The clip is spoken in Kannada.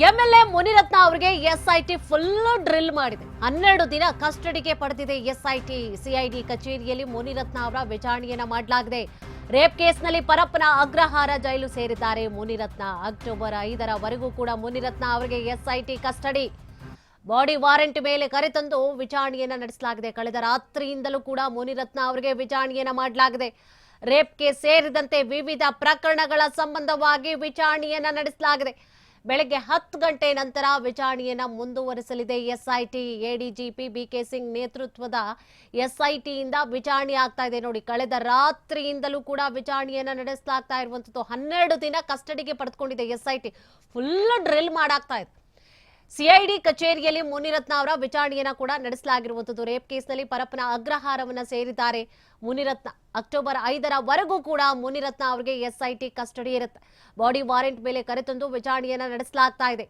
ಎಂಎಲ್ಎ ಮುನಿರತ್ನ ಅವರಿಗೆ ಎಸ್ಐಟಿ ಫುಲ್ ಡ್ರಿಲ್ ಮಾಡಿದೆ. ಹನ್ನೆರಡು ದಿನ ಕಸ್ಟಡಿಗೆ ಪಡೆದಿದೆ ಎಸ್ಐಟಿ ಸಿಐಡಿ ಕಚೇರಿಯಲ್ಲಿ ಮುನಿರತ್ನ ಅವರ ವಿಚಾರಣೆಯನ್ನ ಮಾಡಲಾಗಿದೆ. ರೇಪ್ ಕೇಸ್ನಲ್ಲಿ ಪರಪ್ಪನ ಅಗ್ರಹಾರ ಜೈಲು ಸೇರಿದ್ದಾರೆ ಮುನಿರತ್ನ. ಅಕ್ಟೋಬರ್ ಐದರವರೆಗೂ ಕೂಡ ಮುನಿರತ್ನ ಅವರಿಗೆ ಎಸ್ಐಟಿ ಕಸ್ಟಡಿ. ಬಾಡಿ ವಾರೆಂಟ್ ಮೇಲೆ ಕರೆತಂದು ವಿಚಾರಣೆಯನ್ನ ನಡೆಸಲಾಗಿದೆ. ಕಳೆದ ರಾತ್ರಿಯಿಂದಲೂ ಕೂಡ ಮುನಿರತ್ನ ಅವರಿಗೆ ವಿಚಾರಣೆಯನ್ನ ಮಾಡಲಾಗಿದೆ. ರೇಪ್ ಕೇಸ್ ಸೇರಿದಂತೆ ವಿವಿಧ ಪ್ರಕರಣಗಳ ಸಂಬಂಧವಾಗಿ ವಿಚಾರಣೆಯನ್ನ ನಡೆಸಲಾಗಿದೆ. ಬೆಳಗ್ಗೆ ಹತ್ತು ಗಂಟೆ ನಂತರ ವಿಚಾರಣೆಯನ್ನ ಮುಂದುವರಿಸಲಿದೆ. ಎಸ್ಐಟಿ ಎಡಿಜಿಪಿ ಬಿಕೆ ಸಿಂಗ್ ನೇತೃತ್ವದ ಎಸ್ಐಟಿಯಿಂದ ವಿಚಾರಣೆ ಆಗ್ತಾ ಇದೆ. ನೋಡಿ, ಕಳೆದ ರಾತ್ರಿಯಿಂದಲೂ ಕೂಡ ವಿಚಾರಣೆಯನ್ನ ನಡೆಸಲಾಗ್ತಾ ಇರುವಂತದ್ದು ಹನ್ನೆರಡು ದಿನ ಕಸ್ಟಡಿಗೆ ಪಡೆದುಕೊಂಡಿದೆ ಎಸ್ಐಟಿ. ಫುಲ್ ಡ್ರಿಲ್ ಮಾಡಾಗ್ತಾ ಇದೆ. ಸಿಐಡಿ ಕಚೇರಿಯಲ್ಲಿ ಮುನಿರತ್ನ ಅವರ ವಿಚಾರಣೆಯನ್ನ ಕೂಡ ನಡೆಸಲಾಗಿರುವಂತದ್ದು. ರೇಪ್ ಕೇಸ್ನಲ್ಲಿ ಪರಪ್ಪನ ಅಗ್ರಹಾರವನ್ನ ಸೇರಿದ್ದಾರೆ ಮುನಿರತ್ನ. ಅಕ್ಟೋಬರ್ ಐದರವರೆಗೂ ಕೂಡ ಮುನಿರತ್ನ ಅವರಿಗೆ ಎಸ್ಐಟಿ ಕಸ್ಟಡಿ ಇರುತ್ತೆ. ಬಾಡಿ ವಾರೆಂಟ್ ಮೇಲೆ ಕರೆತಂದು ವಿಚಾರಣೆಯನ್ನ ನಡೆಸಲಾಗ್ತಾ ಇದೆ.